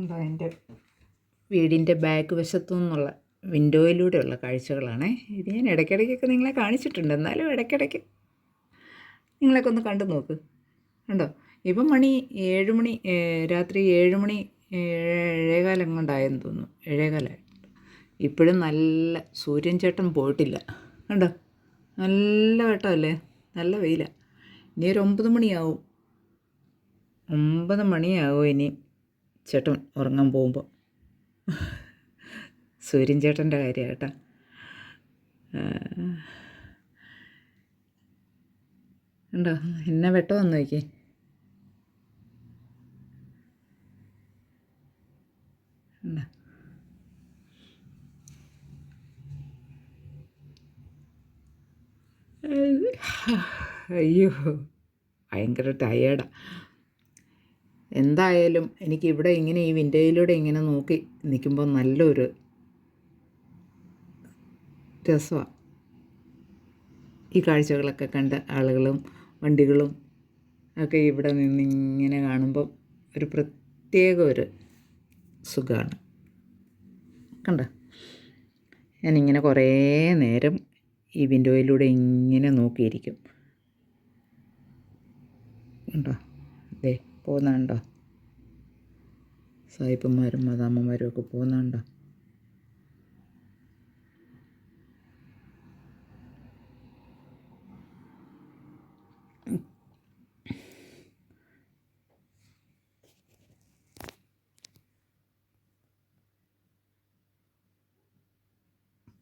ഉണ്ടോ എന്റെ വീടിന്റെ ബാക്ക് വശത്തു നിന്നുള്ള വിൻഡോയിലൂടെയുള്ള കാഴ്ചകളാണേ. ഇത് ഞാൻ ഇടയ്ക്കിടയ്ക്കൊക്കെ നിങ്ങളെ കാണിച്ചിട്ടുണ്ട്. എന്നാലും ഇടയ്ക്കിടയ്ക്ക് നിങ്ങളൊക്കെ ഒന്ന് കണ്ടു നോക്ക്. കണ്ടോ? ഇപ്പം മണി ഏഴ് മണി രാത്രി ഏഴ് മണി ഏഴേകാലം കൊണ്ടായെന്ന് തോന്നുന്നു. ഏഴേകാലായി. ഇപ്പോഴും നല്ല സൂര്യൻ ചേട്ടൻ പോയിട്ടില്ല. കണ്ടോ? നല്ല വെട്ടമല്ലേ? നല്ല വെയിലാണ് ഇനി ഒരു ഒമ്പത് മണിയാവും. ഒമ്പത് മണിയാവും ഇനി. ചേട്ടൻ ഉറങ്ങാൻ പോകുമ്പോൾ സൂര്യൻ ചേട്ടന്റെ കാര്യം കേട്ടാ ഉണ്ടോ? എന്നെ വെട്ടമെന്ന് നോക്കി. ഉണ്ടോ? അയ്യോ. ഭയങ്കര ടയേർഡാണ് എന്തായാലും എനിക്ക് ഇവിടെ ഇങ്ങനെ ഈ വിൻഡോയിലൂടെ ഇങ്ങനെ നോക്കി നിൽക്കുമ്പോൾ നല്ലൊരു രസമാണ് ഈ കാഴ്ചകളൊക്കെ കണ്ട ആളുകളും വണ്ടികളും ഒക്കെ ഇവിടെ നിന്നിങ്ങനെ കാണുമ്പോൾ കാണുമ്പം ഒരു പ്രത്യേക ഒരു സുഖമാണ് കണ്ട? ഞാനിങ്ങനെ കുറേ നേരം ഈ വിൻഡോയിലൂടെ ഇങ്ങനെ നോക്കിയിരിക്കും. കണ്ടോ? ദേ. പോകുന്നുണ്ടോ സായിപ്പന്മാരും മദാമ്മമാരും ഒക്കെ പോകുന്നുണ്ടോ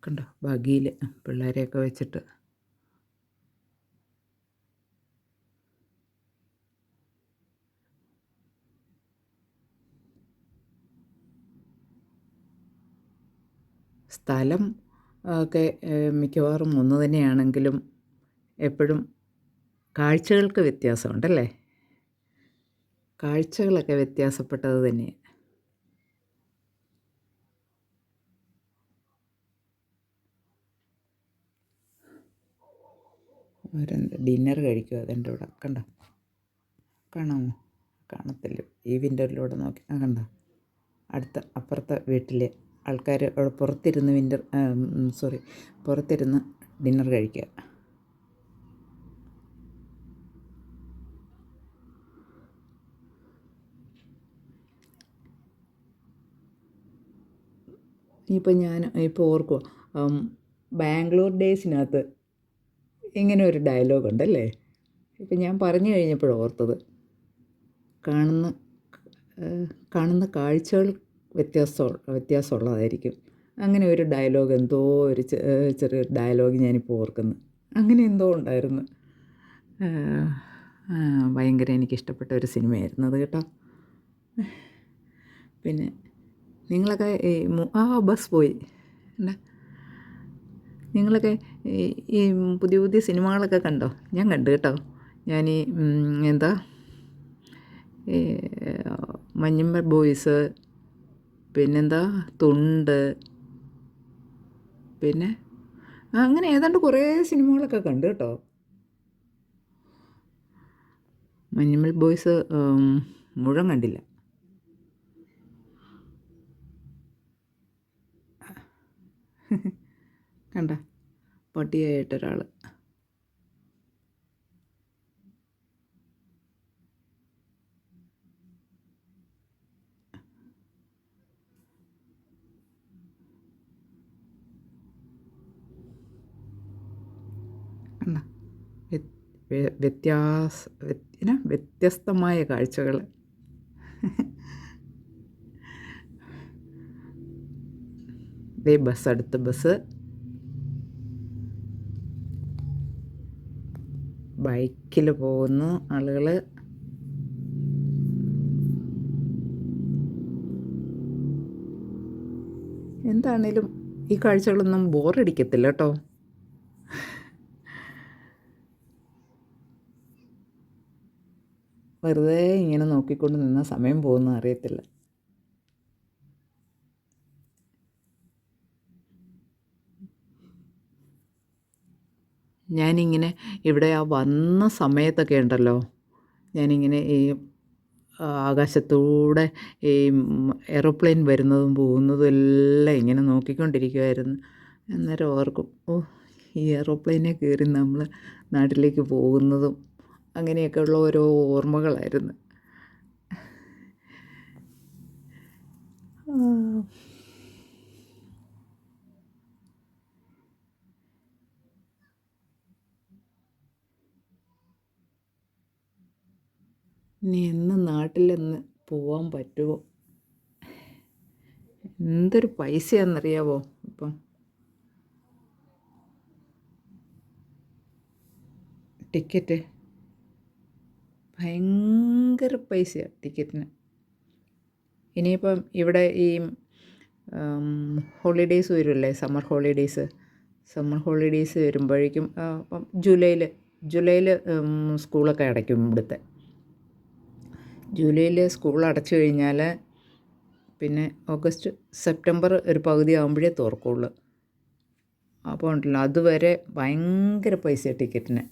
കണ്ടോ? ബഗിയിൽ പിള്ളേരെയൊക്കെ വെച്ചിട്ട്. സ്ഥലം ഒക്കെ മിക്കവാറും ഒന്ന് തന്നെയാണെങ്കിലും എപ്പോഴും കാഴ്ചകൾക്ക് വ്യത്യാസമുണ്ടല്ലേ? കാഴ്ചകളൊക്കെ വ്യത്യാസപ്പെട്ടത് തന്നെ അവരെന്ത് ഡിന്നർ കഴിക്കുക അതെന്റെ ഇവിടെ? കണ്ടോ? കാണാമോ? കാണത്തില്ല. ഈ വിൻഡോയിലൂടെ നോക്കി. ആ കണ്ടോ? അടുത്ത അപ്പുറത്തെ വീട്ടിലെ ആൾക്കാർ പുറത്തിരുന്ന് വിന്റർ സോറി പുറത്തിരുന്ന് ഡിന്നർ കഴിക്കുക. ഇപ്പോൾ ഞാൻ ഇപ്പോൾ ഓർക്കുക ബാംഗ്ലൂർ ഡേയ്സിനകത്ത് ഇങ്ങനെ ഒരു ഡയലോഗ് ഉണ്ടല്ലേ? ഇപ്പം ഞാൻ പറഞ്ഞു കഴിഞ്ഞപ്പോൾ ഓർത്തത്. കാണുന്ന കാണുന്ന കാഴ്ചകൾ വ്യത്യാസം വ്യത്യാസമുള്ളതായിരിക്കും. അങ്ങനെ ഒരു ഡയലോഗ് എന്തോ ഒരു ചെറിയ ഡയലോഗ് ഞാനിപ്പോൾ ഓർക്കുന്നു. അങ്ങനെ എന്തോ ഉണ്ടായിരുന്നു. ഭയങ്കര എനിക്കിഷ്ടപ്പെട്ട ഒരു സിനിമയായിരുന്നു അത് കേട്ടോ. പിന്നെ നിങ്ങളൊക്കെ ആ ബസ് പോയി. എന്നാ നിങ്ങളൊക്കെ ഈ പുതിയ പുതിയ സിനിമകളൊക്കെ കണ്ടോ? ഞാൻ കണ്ടു കേട്ടോ. ഞാൻ ഈ എന്താ മഞ്ഞുമ്മ ബോയ്സ് പിന്നെന്താ? തുണ്ട്. പിന്നെ അങ്ങനെ ഏതാണ്ട് കുറേ സിനിമകളൊക്കെ കണ്ടു കേട്ടോ. മഞ്ഞുമൽ ബോയ്സ് മുഴുവൻ കണ്ടില്ല. കണ്ട? പട്ടിയായിട്ടൊരാൾ വ്യ- വ്യത്യാസ വ്യത്യസ്തമായ കാഴ്ചകൾ. ദേ ബസ് അടുത്ത ബസ്. ബൈക്കിൽ പോകുന്നു ആളുകൾ. എന്താണേലും ഈ കാഴ്ചകളൊന്നും ബോറടിക്കത്തില്ല കേട്ടോ. വെറുതെ ഇങ്ങനെ നോക്കിക്കൊണ്ട് നിന്ന സമയം പോകുന്ന അറിയത്തില്ല. ഞാനിങ്ങനെ ഇവിടെ ആ വന്ന സമയത്തൊക്കെ ഉണ്ടല്ലോ. ഞാനിങ്ങനെ ഈ ആകാശത്തൂടെ ഈ എറോപ്ലെയിൻ വരുന്നതും പോകുന്നതും എല്ലാം ഇങ്ങനെ നോക്കിക്കൊണ്ടിരിക്കുമായിരുന്നു അന്നേരം ഓർക്കും ഓ ഈ എറോപ്ലെയിനെ കയറി നമ്മൾ നാട്ടിലേക്ക് പോകുന്നതും അങ്ങനെയൊക്കെയുള്ള ഓരോ ഓർമ്മകളായിരുന്നു. ഇനി എന്ന് നാട്ടിലെന്ന് പോവാൻ പറ്റുമോ എന്തൊരു പൈസയാണെന്നറിയാവോ ഇപ്പം? ടിക്കറ്റ് ഭയങ്കര പൈസയാണ് ടിക്കറ്റിന് ഇനിയിപ്പം ഇവിടെ ഈ ഹോളിഡേയ്സ് വരുമല്ലേ സമ്മർ ഹോളിഡേയ്സ് സമ്മർ ഹോളിഡേയ്സ് വരുമ്പോഴേക്കും അപ്പം ജൂലൈയിൽ ജൂലൈയിൽ സ്കൂളൊക്കെ അടയ്ക്കും ഇവിടുത്തെ. ജൂലൈയിൽ സ്കൂൾ അടച്ചു കഴിഞ്ഞാൽ പിന്നെ ഓഗസ്റ്റ് സെപ്റ്റംബർ ഒരു പകുതി ആകുമ്പോഴേ തുറക്കുള്ളൂ. അപ്പോൾ ഉണ്ടല്ലോ അതുവരെ ഭയങ്കര പൈസ ടിക്കറ്റിന്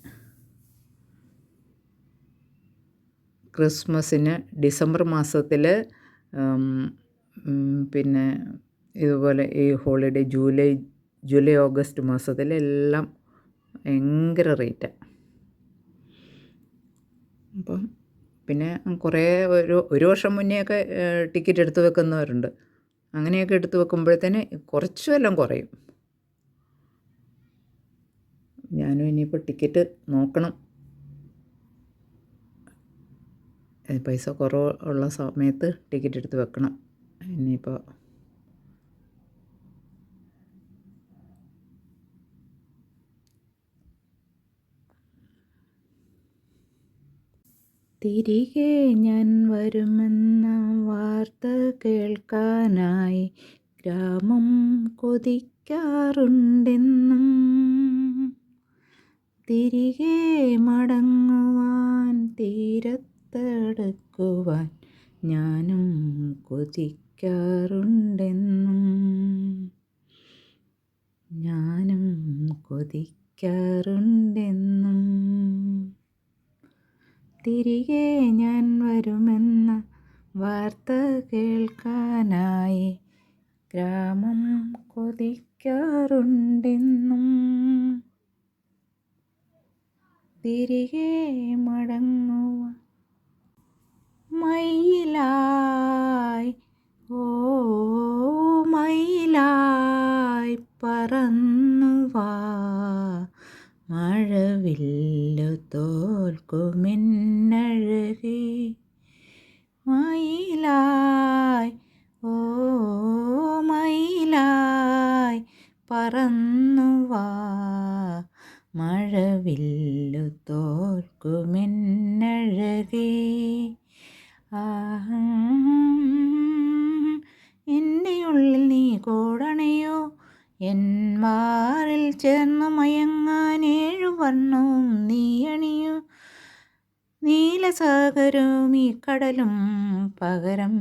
ക്രിസ്മസിന് ഡിസംബർ മാസത്തിൽ പിന്നെ ഇതുപോലെ ഈ ഹോളിഡേ ജൂലൈ ജൂലൈ ഓഗസ്റ്റ് മാസത്തിലെല്ലാം ഭയങ്കര റേറ്റാണ് അപ്പം പിന്നെ കുറേ ഒരു ഒരു വർഷം മുന്നെയൊക്കെ ടിക്കറ്റ് എടുത്ത് വെക്കുന്നവരുണ്ട്. അങ്ങനെയൊക്കെ എടുത്ത് വെക്കുമ്പോഴത്തേന് കുറച്ചു എല്ലാം കുറയും. ഞാനും ഇനിയിപ്പോൾ ടിക്കറ്റ് നോക്കണം. പൈസ കുറവ് ഉള്ള സമയത്ത് ടിക്കറ്റ് എടുത്ത് വെക്കണം. ഇനിയിപ്പോൾ തിരികെ ഞാൻ വരുമെന്ന വാർത്ത കേൾക്കാനായി ഗ്രാമം കൊതിക്കാറുണ്ടെന്നും തിരികെ മടങ്ങുവാൻ തീരത്തടുക്കുവാൻ ഞാനും കൊതിക്കാറുണ്ടെന്നും. ഞാനും കൊതിക്കാറുണ്ടെന്നും. തിരികെ ഞാൻ വരുമെന്ന വാർത്ത കേൾക്കാനായി ഗ്രാമം കൊതിക്കാറുണ്ടെന്നും. തിരികെ മടങ്ങുവാൻ മയിലായി ഓ മയിലായി പറന്നു വാ. മഴവില്ലു തോൽക്കുമെന്നഴകേ. മയിലായി ഓ മയിലായി പറന്നു എൻ മാറിൽ ചേർന്ന് മയങ്ങാൻ ഏഴു വർണവും നീയണിയു നീലസാഗരവും ഈ കടലും പകരം.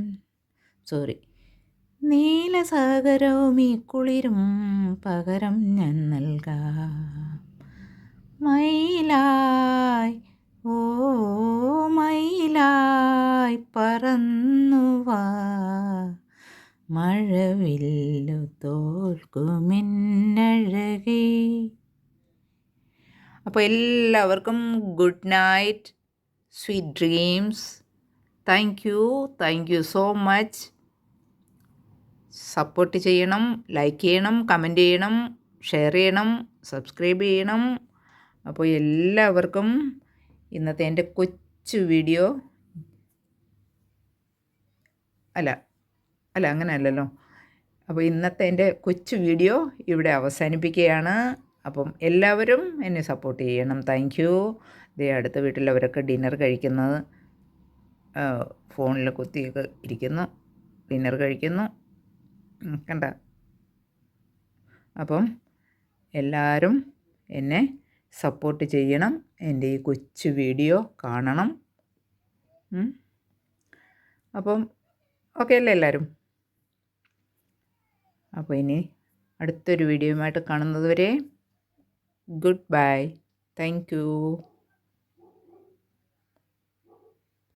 സോറി നീലസാഗരവും ഈ കുളിരും പകരം ഞാൻ നൽകാം. മയിലായി ഓ മയിലായി പറന്നുവാ. മഴവില്ലു തോൽക്കുമെന്നഴകേ അപ്പോൾ എല്ലാവർക്കും good night sweet dreams thank you thank you so much support ചെയ്യണം ലൈക്ക് ചെയ്യണം കമന്റ് ചെയ്യണം ഷെയർ ചെയ്യണം സബ്സ്ക്രൈബ് ചെയ്യണം. അപ്പോൾ എല്ലാവർക്കും ഇന്നത്തെ എന്റെ കൊച്ചു വീഡിയോ അല്ല അല്ല അങ്ങനെ അല്ലല്ലോ അപ്പോൾ ഇന്നത്തെ എന്റെ കൊച്ചു വീഡിയോ ഇവിടെ അവസാനിപ്പിക്കുകയാണ്. അപ്പം എല്ലാവരും എന്നെ സപ്പോർട്ട് ചെയ്യണം. താങ്ക് യു ദേ അടുത്ത വീട്ടിലവരൊക്കെ ഡിന്നർ കഴിക്കുന്നത് ഫോണിൽ കുത്തിയൊക്കെ ഇരിക്കുന്നു. ഡിന്നർ കഴിക്കുന്നു. കണ്ട? അപ്പം എല്ലാവരും എന്നെ സപ്പോർട്ട് ചെയ്യണം. എന്റെ ഈ കൊച്ചു വീഡിയോ കാണണം. അപ്പം ഓക്കെ അല്ലേ എല്ലാവരും അപ്പോൾ ഇനി അടുത്തൊരു വീഡിയോയുമായിട്ട് കാണുന്നത് വരെ ഗുഡ് ബൈ താങ്ക് യു